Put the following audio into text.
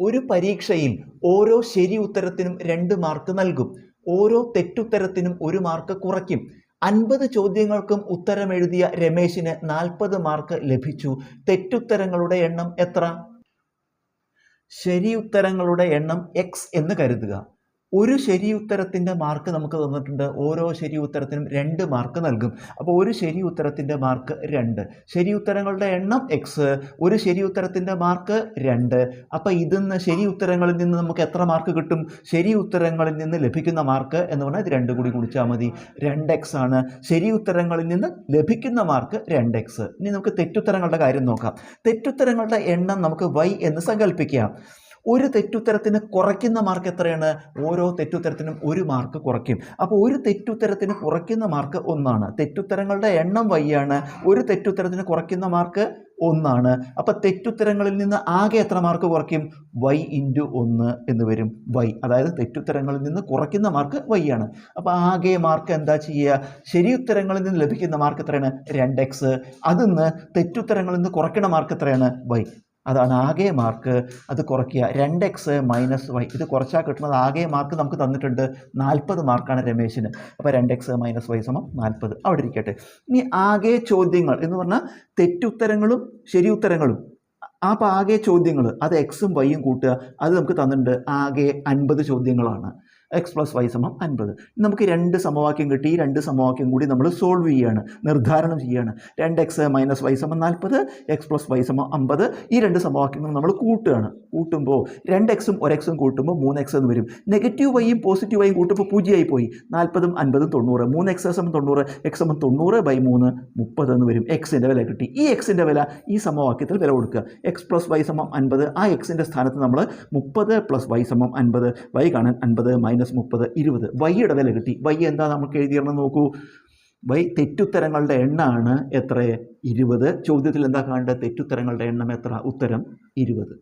ഒരു പരീക്ഷയിൽ ഓരോ ശരി ഉത്തരത്തിനും രണ്ട് മാർക്ക് നൽകും. ഓരോ തെറ്റുത്തരത്തിനും ഒരു മാർക്ക് കുറയ്ക്കും. അൻപത് ചോദ്യങ്ങൾക്കും ഉത്തരം എഴുതിയ രമേശിന് നാൽപ്പത് മാർക്ക് ലഭിച്ചു. തെറ്റുത്തരങ്ങളുടെ എണ്ണം എത്ര? ശരി ഉത്തരങ്ങളുടെ എണ്ണം എക്സ് എന്ന് കരുതുക. ഒരു ശരി ഉത്തരത്തിന്റെ മാർക്ക് നമുക്ക് തന്നിട്ടുണ്ട്. ഓരോ ശരി ഉത്തരത്തിനും രണ്ട് മാർക്ക് നൽകും. അപ്പോൾ ഒരു ശരി ഉത്തരത്തിന്റെ മാർക്ക് രണ്ട്. ശരി ഉത്തരങ്ങളുടെ എണ്ണം എക്സ് ഒരു ശരി ഉത്തരത്തിന്റെ മാർക്ക് രണ്ട്. അപ്പോൾ ഇതിന്ന് ശരി ഉത്തരങ്ങളിൽ നിന്ന് നമുക്ക് എത്ര മാർക്ക് കിട്ടും? ശരി ഉത്തരങ്ങളിൽ നിന്ന് ലഭിക്കുന്ന മാർക്ക് എന്ന് പറഞ്ഞാൽ ഇത് രണ്ട് കൂടി കുടിച്ചാൽ മതി. രണ്ട് എക്സ് ആണ്. ശരി ഉത്തരങ്ങളിൽ നിന്ന് ലഭിക്കുന്ന മാർക്ക് രണ്ട് എക്സ് ഇനി നമുക്ക് തെറ്റുത്തരങ്ങളുടെ കാര്യം നോക്കാം. തെറ്റുത്തരങ്ങളുടെ എണ്ണം നമുക്ക് വൈ എന്ന് സങ്കല്പിക്കാം ഒരു തെറ്റുത്തരത്തിന് കുറയ്ക്കുന്ന മാർക്ക് എത്രയാണ്? ഓരോ തെറ്റുത്തരത്തിനും ഒരു മാർക്ക് കുറയ്ക്കും. അപ്പോൾ ഒരു തെറ്റുത്തരത്തിന് കുറയ്ക്കുന്ന മാർക്ക് ഒന്നാണ്. തെറ്റുത്തരങ്ങളുടെ എണ്ണം വയ്യാണ് ഒരു തെറ്റുത്തരത്തിന് കുറയ്ക്കുന്ന മാർക്ക് ഒന്നാണ്. അപ്പോൾ തെറ്റുത്തരങ്ങളിൽ നിന്ന് ആകെ എത്ര മാർക്ക് കുറയ്ക്കും? വൈ ഇന്റു ഒന്ന് എന്ന് വരും. വൈ. അതായത് തെറ്റുത്തരങ്ങളിൽ നിന്ന് കുറയ്ക്കുന്ന മാർക്ക് വൈ ആണ് അപ്പോൾ ആകെ മാർക്ക് എന്താ ചെയ്യുക? ശരിയുത്തരങ്ങളിൽ നിന്ന് ലഭിക്കുന്ന മാർക്ക് എത്രയാണ്? രണ്ട് എക്സ് അതിന്ന് തെറ്റുത്തരങ്ങളിൽ നിന്ന് കുറയ്ക്കുന്ന മാർക്ക് എത്രയാണ്? വൈ. അതാണ് ആകെ മാർക്ക് അത് കുറയ്ക്കുക. രണ്ട് എക്സ് മൈനസ് വൈ ഇത് കുറച്ചാൽ കിട്ടുന്നത് ആകെ മാർക്ക് നമുക്ക് തന്നിട്ടുണ്ട് നാൽപ്പത് മാർക്കാണ് രമേശിന്. അപ്പോൾ രണ്ട് എക്സ് മൈനസ് വൈ സമം നാൽപ്പത് അവിടെ ഇരിക്കട്ടെ. ഇനി ആകെ ചോദ്യങ്ങൾ എന്ന് പറഞ്ഞാൽ തെറ്റുത്തരങ്ങളും ശരി ഉത്തരങ്ങളും. അപ്പോൾ ആകെ ചോദ്യങ്ങൾ. അത് എക്സും വൈയും കൂട്ടുക. അത് നമുക്ക് തന്നിട്ടുണ്ട് ആകെ അൻപത് ചോദ്യങ്ങളാണ്. എക്സ് പ്ലസ് വൈ സമം അൻപത്. നമുക്ക് രണ്ട് സമവാക്യം കിട്ടി. രണ്ട് സമവാക്യം കൂടി നമ്മൾ സോൾവ് ചെയ്യുകയാണ് നിർദ്ധാരണം ചെയ്യുകയാണ് രണ്ട് എക്സ് മൈനസ് വൈ സമം നാൽപ്പത് എക്സ് പ്ലസ് വൈ സമം അമ്പത് ഈ രണ്ട് സമവാക്യങ്ങൾ നമ്മൾ കൂട്ടുകയാണ്. കൂട്ടുമ്പോൾ രണ്ട് എക്സും ഒരു എക്സും കൂട്ടുമ്പോൾ മൂന്ന് എക്സ് എന്ന് വരും. നെഗറ്റീവ് വൈയും പോസിറ്റീവ് വൈയും കൂട്ടുമ്പോൾ പൂജ്യമായി പോയി. നാൽപ്പതും അൻപതും തൊണ്ണൂറ്. മൂന്ന് എക്സ് സമം തൊണ്ണൂറ് എക്സ് സമം തൊണ്ണൂറ് ബൈ മൂന്ന് മുപ്പത് എന്ന് വരും. എക്സിന്റെ വില കിട്ടി. ഈ എക്സിന്റെ വില ഈ സമവാക്യത്തിൽ വില കൊടുക്കുക. എക്സ് പ്ലസ് വൈ സമം അൻപത്. ആ എക്സിന്റെ സ്ഥാനത്ത് നമ്മൾ മുപ്പത് പ്ലസ് വൈ സമം അൻപത്. വൈ കാണാൻ അൻപത് മൈനസ് മുപ്പത് ഇരുപത്. വൈയുടെ വില കിട്ടി. വൈ എന്താ നമുക്ക് എഴുതിയിരണം നോക്കൂ. വൈ തെറ്റുത്തരങ്ങളുടെ എണ്ണമാണ് എത്ര ഇരുപത്. ചോദ്യത്തിൽ എന്താ കാണേണ്ടത്? തെറ്റുത്തരങ്ങളുടെ എണ്ണം എത്ര? ഉത്തരം ഇരുപത്.